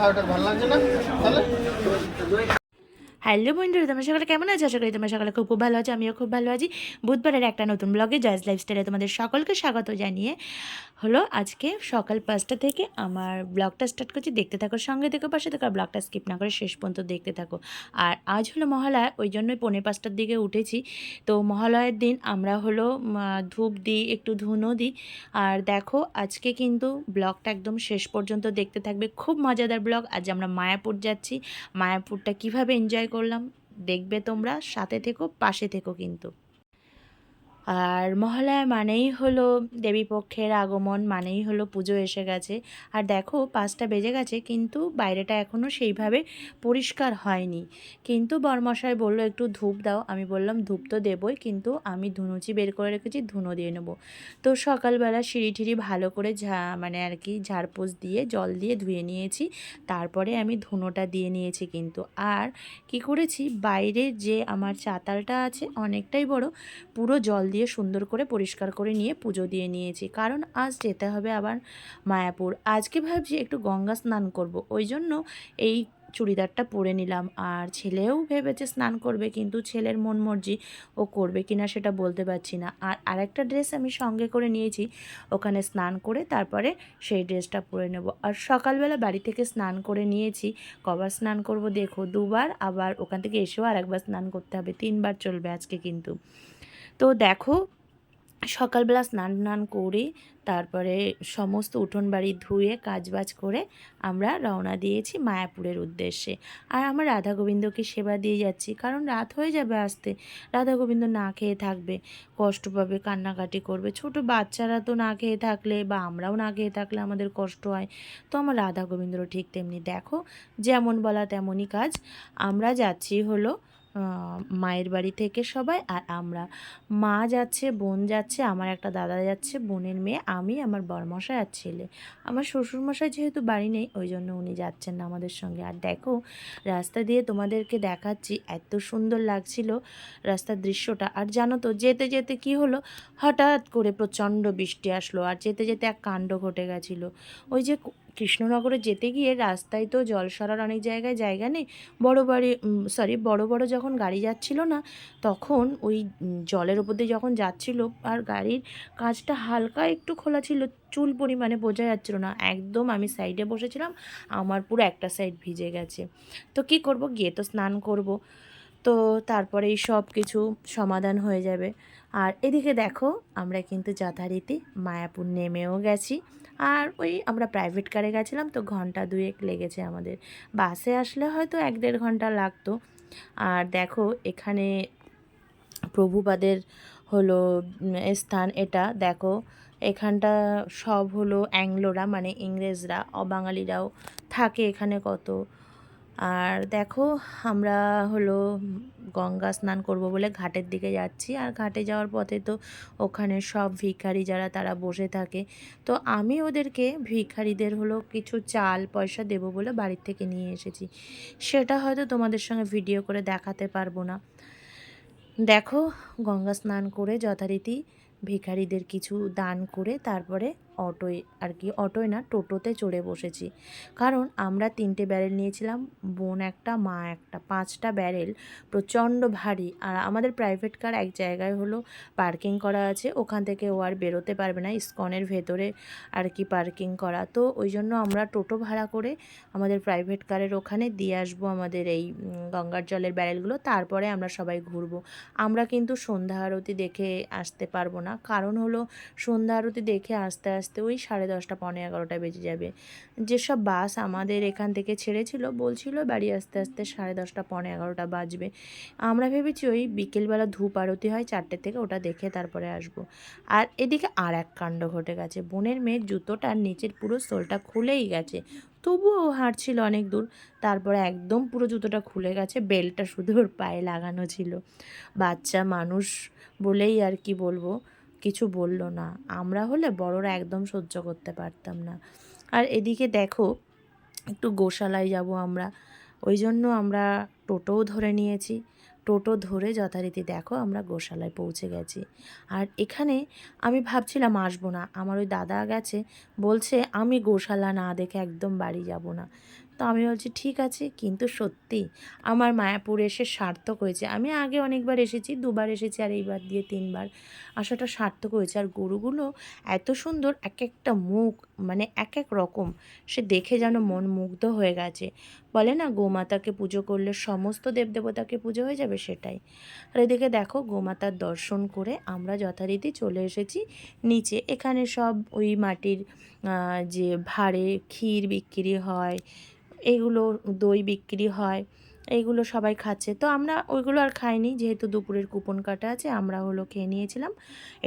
খাওয়াটা ভালো লাগছে না? তাহলে? হ্যালো বন্ধুরা তোমার সকালে কেমন আছো? আশা করি তোমার সকালে খুব খুব ভালো আছো, আমিও খুব ভালো আছি। বুধবারের একটা নতুন ব্লগে জয়েস লাইফস্টাইলে তোমাদের সকলকে স্বাগত জানিয়ে হলো আজকে সকাল পাঁচটা থেকে আমার ব্লগটা স্টার্ট করছি। দেখতে থাকো, সঙ্গে থেকে, পাশে থেকে, আর ব্লগটা স্কিপ না করে শেষ পর্যন্ত দেখতে থাকো। আর আজ হলো মহালয়া ওই জন্যই পৌনে পাঁচটার দিকে উঠেছি। তো মহালয়ার দিন আমরা হলো ধূপ দিই, একটু ধুনো দিই। আর দেখো, আজকে কিন্তু ব্লগটা একদম শেষ পর্যন্ত দেখতে থাকবে। খুব মজাদার ব্লগ আজ আমরা মায়াপুর যাচ্ছি। মায়াপুরটা কীভাবে এনজয় করলাম। দেখবে তোমরা সাথে থেকো পাশে থেকো কিন্তু। আর মহালয়া মানেই হলো দেবীপক্ষের আগমন, মানেই হলো পুজো এসে গেছে। আর দেখো, পাঁচটা বেজে গেছে, কিন্তু বাইরেটা এখনও সেইভাবে পরিষ্কার হয়নি। কিন্তু বরমশাই বলল, একটু ধূপ দাও। আমি বললাম, ধূপ তো দেবই, কিন্তু আমি ধুনুচি বের করে রেখেছি, ধুনো দিয়ে নেব। তো সকালবেলা সিঁড়ি টিড়ি ভালো করে ঝা মানে আর কি ঝাড়পোছ দিয়ে, জল দিয়ে ধুয়ে নিয়েছি। তারপরে আমি ধুনোটা দিয়ে নিয়েছি কিন্তু। আর কি করেছি, বাইরে যে আমার চাতালটা আছে, অনেকটাই বড়, পুরো জল দিয়ে সুন্দর করে পরিষ্কার করে নিয়ে পুজো দিয়ে নিয়েছি। কারণ আজ যেতে হবে আবার মায়াপুর। আজকে ভাবছি একটু গঙ্গা স্নান করব। ওই জন্য এই চুড়িদারটা পরে নিলাম। আর ছেলেও ভেবেছে স্নান করবে, কিন্তু ছেলের মন মর্জি ও করবে কিনা সেটা বলতে পারছি না। আর আরেকটা ড্রেস আমি সঙ্গে করে নিয়েছি, ওখানে স্নান করে তারপরে সেই ড্রেসটা পরে নেব। আর সকালবেলা বাড়ি থেকে স্নান করে নিয়েছি, কবার স্নান করব দেখো দুবার, আবার ওখান থেকে এসেও আর একবার স্নান করতে হবে। তিনবার চলবে আজকে কিন্তু। তো দেখো, সকালবেলা স্নান টান করে তারপরে সমস্ত উঠোন বাড়ি ধুয়ে কাজবাজ করে আমরা রওনা দিয়েছি মায়াপুরের উদ্দেশ্যে। আর আমার রাধা গোবিন্দকে সেবা দিয়ে যাচ্ছি, কারণ রাত হয়ে যাবে আসতে। রাধা গোবিন্দ না খেয়ে থাকবে, কষ্ট পাবে, কান্নাকাটি করবে। ছোট বাচ্চারা তো না খেয়ে থাকলে বা আমরাও না খেয়ে থাকলে আমাদের কষ্ট হয়। তো আমার রাধা গোবিন্দরও ঠিক তেমনি। দেখো, যেমন বলা তেমনই কাজ। আমরা যাচ্ছি হলো মায়ের বাড়ি থেকে সবাই আর আমরা। মা যাচ্ছে, বোন যাচ্ছে, আমার একটা দাদা যাচ্ছে, বোনের মেয়ে, আমি, আমার বরমশাই আর ছেলে। আমার শ্বশুরমশাই যেহেতু বাড়ি নেই, ওই জন্য উনি যাচ্ছেন না আমাদের সঙ্গে। আর দেখো, রাস্তা দিয়ে তোমাদেরকে দেখাচ্ছি, এত সুন্দর লাগছিল রাস্তার দৃশ্যটা। আর জানো তো, যেতে যেতে কি হলো? হঠাৎ করে প্রচণ্ড বৃষ্টি আসলো। আর যেতে যেতে এক কাণ্ড ঘটে গেছিল। ওই যে কৃষ্ণনগরে যেতে গিয়ে রাস্তায় তো জল সরার অনেক জায়গায় জায়গা নেই। বড় বাড়ি সরি বড় বড় যখন গাড়ি যাচ্ছিল না, তখন ওই জলের ওপর দিয়ে যখন যাচ্ছিল আর গাড়ির কাজটা হালকা একটু খোলা ছিল, চুল পরিমাণে বোঝা যাচ্ছিল না। একদম আমি সাইডে বসেছিলাম, আমার পুরো একটা সাইড ভিজে গেছে। তো কি করব? গিয়ে তো স্নান করব। তো তারপরেই সব কিছু সমাধান হয়ে যাবে। আর এদিকে দেখো, আমরা কিন্তু যথারীতি মায়াপুর নেমেও গেছি। আর ওই আমরা প্রাইভেট কারে গেছিলাম, তো ঘণ্টা দুয়েক লেগেছে আমাদের। বাসে আসলে হয়তো এক দেড় ঘণ্টা লাগতো। আর দেখো, এখানে প্রভুপাদের হলো স্থান এটা। দেখো, এখানটা সব হলো অ্যাংলোরা মানে ইংরেজরা, অবাঙালিরাও থাকে এখানে কত। আর দেখো, আমরা হলো গঙ্গা স্নান করব বলে ঘাটের দিকে যাচ্ছি। আর ঘাটে যাওয়ার পথে তো ওখানে সব ভিখারি যারা, তারা বসে থাকে। তো আমি ওদেরকে ভিখারিদের হলো কিছু চাল পয়সা দেবো বলে বাড়ির থেকে নিয়ে এসেছি। সেটা হয়তো তোমাদের সঙ্গে ভিডিও করে দেখাতে পারব না। দেখো, গঙ্গা স্নান করে যথারীতি ভিখারিদের কিছু দান করে তারপরে অটোয় আর কি, অটোয় না, টোটোতে চড়ে বসেছি। কারণ আমরা তিনটে ব্যারেল নিয়েছিলাম, বোন একটা, মা একটা, পাঁচটা ব্যারেল প্রচণ্ড ভারী। আর আমাদের প্রাইভেট কার এক জায়গায় হলো পার্কিং করা আছে, ওখান থেকে ও আর বেরোতে পারবে না, ইস্কনের ভেতরে আর কি পার্কিং করা। তো ওই জন্য আমরা টোটো ভাড়া করে আমাদের প্রাইভেট কারের ওখানে দিয়ে আসব আমাদের এই গঙ্গার জলের ব্যারেলগুলো, তারপরে আমরা সবাই ঘুরবো। আমরা কিন্তু সন্ধ্যা আরতি দেখে আসতে পারব না। কারণ হলো সন্ধ্যা আরতি দেখে আসতে আসতে ওই সাড়ে দশটা পনেরো এগারোটা বেজে যাবে। যেসব বাস আমাদের এখান থেকে ছেড়েছিল, বলছিল বাড়ি আসতে আসতে সাড়ে দশটা পনেরো এগারোটা বাজবে। আমরা ভেবেছি ওই বিকেলবেলা ধূপ আরতি হয় চারটে থেকে, ওটা দেখে তারপরে আসব। আর এদিকে আর এক কাণ্ড ঘটে গেছে। বোনের মেয়ের জুতোটার নিচের পুরো সোলটা খুলেই গেছে। তবুও হাঁটছিল অনেক দূর। তারপরে একদম পুরো জুতোটা খুলে গেছে, বেলটা শুধু ওর পায়ে লাগানো ছিল। বাচ্চা মানুষ বলেই আর কি বলব। কিছু বলল না। আমরা হলে বড়রা একদম সহ্য করতে পারতাম না। আর এদিকে দেখো, একটু গোশালায় যাব আমরা। ওই জন্য আমরা টোটোও ধরে নিয়েছি। টোটো ধরে যথারীতি দেখো আমরা গোশালায় পৌঁছে গেছি। আর এখানে আমি ভাবছিলাম আসব না। আমার ওই দাদা গেছে, বলছে আমি গোশালা না দেখে একদম বাড়ি যাব না। তো আমি বলছি, ঠিক আছে। কিন্তু সত্যি আমার মায়াপুর এসে সার্থক হয়েছে। আমি আগে অনেকবার এসেছি, দুবার এসেছি আর এইবার দিয়ে তিনবার। আসাটা সার্থক হয়েছে। আর গরুগুলো এত সুন্দর এক একটা মুখ মানে এক এক রকম, সে দেখে যেন মন মুগ্ধ হয়ে গেছে। বলে না, গোমাতাকে পুজো করলে সমস্ত দেবদেবতাকে পুজো হয়ে যাবে? সেটাই। আর এদিকে দেখো, গোমাতার দর্শন করে আমরা যথারীতি চলে এসেছি নিচে। এখানে সব ওই মাটির যে ভাঁড়ে ক্ষীর বিক্রি হয় এগুলো দই বিক্রি হয় এইগুলো সবাই খাচ্ছে। তো আমরা ওইগুলো আর খাইনি, যেহেতু দুপুরের কুপন কাটা আছে, আমরা হলো খেয়ে নিয়েছিলাম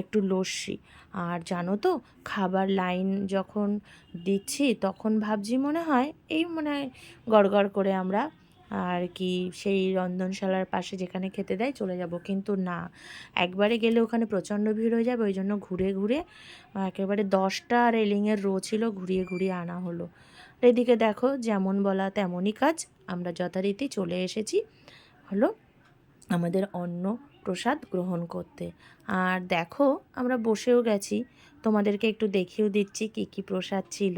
একটু লস্যি। আর জানো তো, খাবার লাইন যখন দিচ্ছি, তখন ভাবছি মনে হয় এই মনে হয় গড়গড় করে আমরা আর কি সেই রন্ধনশালার পাশে যেখানে খেতে দেয় চলে যাব। কিন্তু না, একবারে গেলে ওখানে প্রচণ্ড ভিড় হয়ে যাবে, ওই জন্য ঘুরে ঘুরে, একেবারে দশটা রেলিংয়ের রো ছিল, ঘুরিয়ে ঘুরিয়ে আনা হলো। এদিকে দেখো যেমন বলা তেমনই কাজ। আমরা যথারীতি চলে এসেছি। হলো আমাদের অন্ন প্রসাদ গ্রহণ করতে। আর দেখো, আমরা বসেও গেছি। তোমাদেরকে একটু দেখিয়েও দিচ্ছি কী কী প্রসাদ ছিল।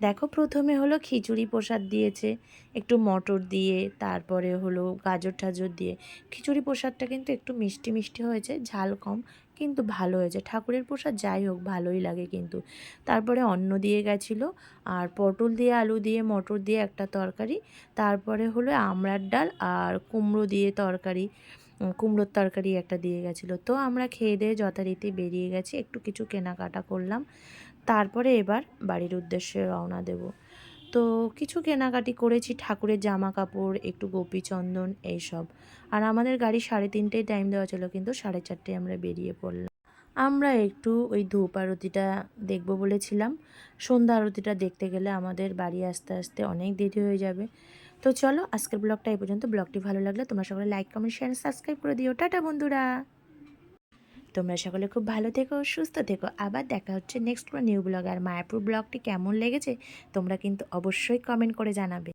দেখো, প্রথমে হলো খিচুড়ি প্রসাদ দিয়েছে, একটু মটর দিয়ে, তারপরে হলো গাজর টাজর দিয়ে। খিচুড়ি প্রসাদটা কিন্তু একটু মিষ্টি মিষ্টি হয়েছে, ঝাল কম, কিন্তু ভালো হয়েছে। ঠাকুরের প্রসাদ যাই হোক, ভালোই লাগে কিন্তু। তারপরে অন্ন দিয়ে গেছিল, আর পটল দিয়ে, আলু দিয়ে, মটর দিয়ে একটা তরকারি। তারপরে হলো আমড়ার ডাল আর কুমড়ো দিয়ে তরকারি। কুমড়োর তরকারি একটা দিয়ে গেছিল। তো আমরা খেয়ে দিয়ে যথারীতি বেরিয়ে গেছি, একটু কিছু কেনাকাটা করলাম। তারপরে এবার বাড়ির উদ্দেশ্যে রওনা দেব। তো কিছু কেনাকাটি করেছি, ঠাকুরের জামা কাপড় একটু গোপী চন্দন এইসব। আর আমাদের গাড়ি সাড়ে তিনটেই টাইম দেওয়া ছিল, কিন্তু সাড়ে চারটেয় আমরা বেরিয়ে পড়লাম। আমরা একটু ওই ধূপ আরতিটা দেখব বলেছিলাম। সন্ধ্যা আরতিটা দেখতে গেলে আমাদের বাড়ি আসতে আসতে অনেক দেরি হয়ে যাবে। তো চলো, আজকের ব্লগটা এই পর্যন্ত। ব্লগটি ভালো লাগলে তোমরা সকলে লাইক কমেন্ট শেয়ার সাবস্ক্রাইব করে দিও। টাটা, বন্ধুরা! তোমরা সকলে খুব ভালো থেকো, সুস্থ থেকো। আবার দেখা হচ্ছে নেক্সট কোনো নিউ ব্লগ আর মায়াপুর ব্লগটি কেমন লেগেছে, তোমরা কিন্তু অবশ্যই কমেন্ট করে জানাবে।